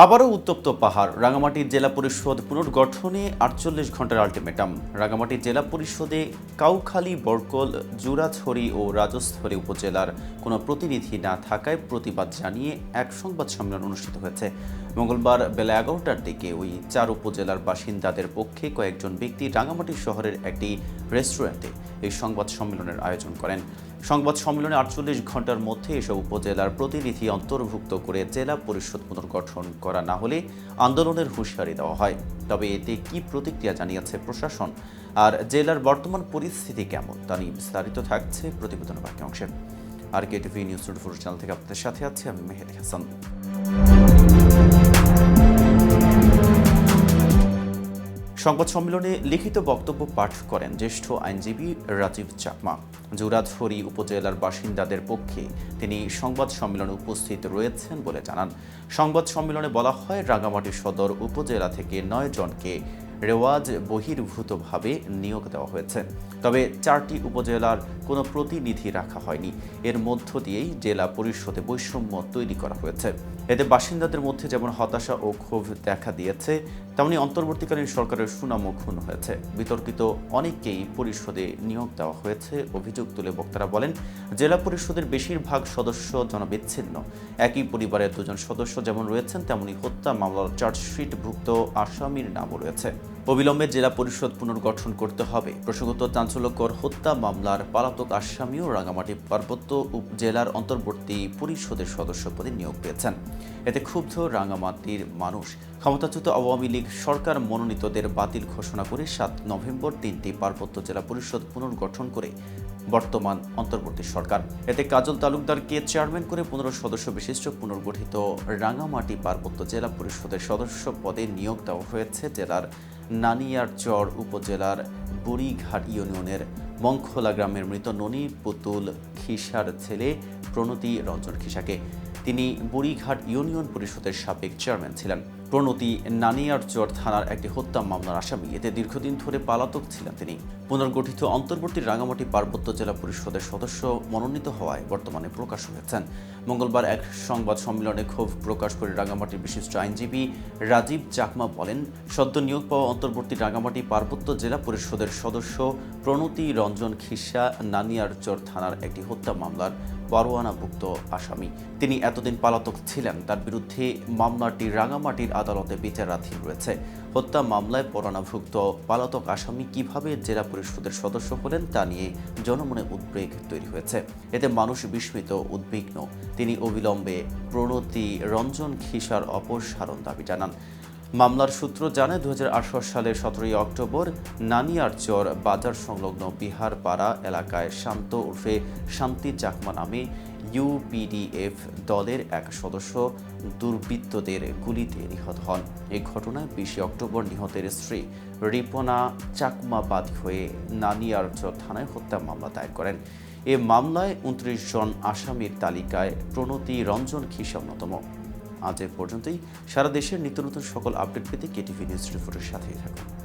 আবারও উত্তপ্ত পাহাড়। রাঙামাটির জেলা পরিষদ পুনর্গঠনে আটচল্লিশ ঘণ্টার আলটিমেটাম। রাঙামাটি জেলা পরিষদে কাউখালী, বরকল, জুরাছড়ি ও রাজস্থলী উপজেলার কোনো প্রতিনিধি না থাকায় প্রতিবাদ জানিয়ে এক সংবাদ সম্মেলন অনুষ্ঠিত হয়েছে। মঙ্গলবার বেলা এগারোটার দিকে ওই চার উপজেলার বাসিন্দাদের পক্ষে কয়েকজন ব্যক্তি রাঙামাটি শহরের একটি রেস্টুরেন্টে এই সংবাদ সম্মেলনের আয়োজন করেন। সংবাদ সম্মেলনে আটচল্লিশ ঘণ্টার মধ্যে এসব উপজেলার প্রতিনিধি অন্তর্ভুক্ত করে জেলা পরিষদ পুনর্গঠন করা না হলে আন্দোলনের হুঁশিয়ারি দেওয়া হয়। তবে এতে কি প্রতিক্রিয়া জানিয়েছে প্রশাসন আর জেলার বর্তমান পরিস্থিতি কেমন তা নিয়ে বিস্তারিত থাকছে প্রতিবেদনের বাকি অংশে R K TV news twenty four channel থেকে আপনাদের সাথে আছে আমি মেহের হাসান। সংবাদ সম্মেলনে লিখিত বক্তব্য পাঠ করেন জ্যেষ্ঠ আইনজীবী রাজীব চাকমা। জুরাধরি উপজেলার বাসিন্দাদের পক্ষে তিনি সংবাদ সম্মেলনে উপস্থিত রয়েছেন বলে জানান। সংবাদ সম্মেলনে বলা হয়, রাঙামাটি সদর উপজেলা থেকে নয় জনকে রেওয়াজ বহির্ভূতভাবে নিয়োগ দেওয়া হয়েছে। তবে চারটি উপজেলার কোনো প্রতিনিধি রাখা হয়নি। এর মধ্য দিয়েই জেলা পরিষদে বৈষম্য তৈরি করা হয়েছে। এতে বাসিন্দাদের মধ্যে যেমন হতাশা ও ক্ষোভ দেখা দিয়েছে, তেমনি অন্তর্বর্তীকালীন সরকারের সুনামও ক্ষুণ্ণ হয়েছে। বিতর্কিত অনেককেই পরিষদে নিয়োগ দেওয়া হয়েছে, অভিযোগ তুলে বক্তারা বলেন, জেলা পরিষদের বেশিরভাগ সদস্য জনবিচ্ছিন্ন। একই পরিবারের দুজন সদস্য যেমন রয়েছেন, তেমনি হত্যা মামলার চার্জশিটভুক্ত আসামির নামও রয়েছে। অবিলম্বে জেলা পরিষদ পুনর্গঠন করতে হবে। প্রসঙ্গত, চাঞ্চল্যকর হত্যা মামলার পলাতক আসামিও রাঙামাটি পার্বত্য উপজেলার অন্তর্বর্তী পরিষদের সদস্য পদে নিয়োগ পেয়েছেন। এতে ক্ষুব্ধ রাঙামাটির মানুষ। ক্ষমতাচ্যুত আওয়ামী লীগ সরকার মনোনীতদের বাতিল ঘোষণা করে সাত নভেম্বর তিনটি পার্বত্য জেলা পরিষদ পুনর্গঠন করে বর্তমান অন্তর্বর্তী সরকার। এতে কাজল তালুকদারকে চেয়ারম্যান করে পনেরো সদস্য বিশিষ্ট পুনর্গঠিত রাঙামাটি পার্বত্য জেলা পরিষদের সদস্য পদে নিয়োগ দেওয়া হয়েছে জেলার নানিয়ারচর উপজেলার বুড়িঘাট ইউনিয়নের মংখোলা গ্রামের মৃত ননী পুতুল খিসার ছেলে প্রণতি রঞ্জন খিসাকে। তিনি বুড়িঘাট ইউনিয়ন পরিষদের সাবেক চেয়ারম্যান ছিলেন। প্রণতি নানিয়ারচর থানার একটি হত্যা মামলার আসামি। এতে দীর্ঘদিন ধরে পালাতক ছিলেন তিনি। পুনর্গঠিত অন্তর্বর্তী রাঙামাটি পার্বত্য জেলা পরিষদের সদস্য মনোনীত হওয়ায় বর্তমানে প্রকাশ হয়েছেন। মঙ্গলবার এক সংবাদ সম্মেলনে ক্ষোভ প্রকাশ করে রাঙামাটির বিশিষ্ট আইনজীবী রাজীব চাকমা বলেন, সদ্য নিয়োগ পাওয়া অন্তর্বর্তী রাঙামাটি পার্বত্য জেলা পরিষদের সদস্য প্রণতি রঞ্জন খিসা নানিয়ারচর থানার একটি হত্যা মামলার পরোয়ানাভুক্ত আসামি। তিনি এতদিন পালাতক ছিলেন। তার বিরুদ্ধে মামলাটি রাঙামাটির আদালতে বিচারাধীন রয়েছে। হত্যা মামলায় পরোয়ানাভুক্ত পালাতক আসামি কীভাবে জেলা পরিষদের সদস্য হলেন তা নিয়ে জনমনে উদ্বেগ তৈরি হয়েছে। এতে মানুষ বিস্মিত, উদ্বিগ্ন। তিনি অবিলম্বে প্রণতি রঞ্জন খিসার অপসারণ দাবি জানান। মামলার সূত্র জানায় দু সালের সতেরোই অক্টোবর নানিয়ারচর বাজার সংলগ্ন বিহারপাড়া এলাকায় শান্ত উর্ফে শান্তি চাকমা নামে ইউপিডিএফ দলের এক সদস্য দুর্বৃত্তদের গুলিতে নিহত হন। এ ঘটনায় বিশে অক্টোবর নিহতের স্ত্রী রিপনা চাকমা বাদী হয়ে নানিয়ারচর থানায় হত্যা মামলা দায়ের করেন। এ মামলায় উনত্রিশ জন আসামির তালিকায় প্রণতি রঞ্জন খিসা অন্যতম। আজ এ পর্যন্তই। সারা দেশের নিত্য নতুন সকল আপডেট পেতে কেটিভি নিউজ রিপোর্টের সাথেই থাকুন।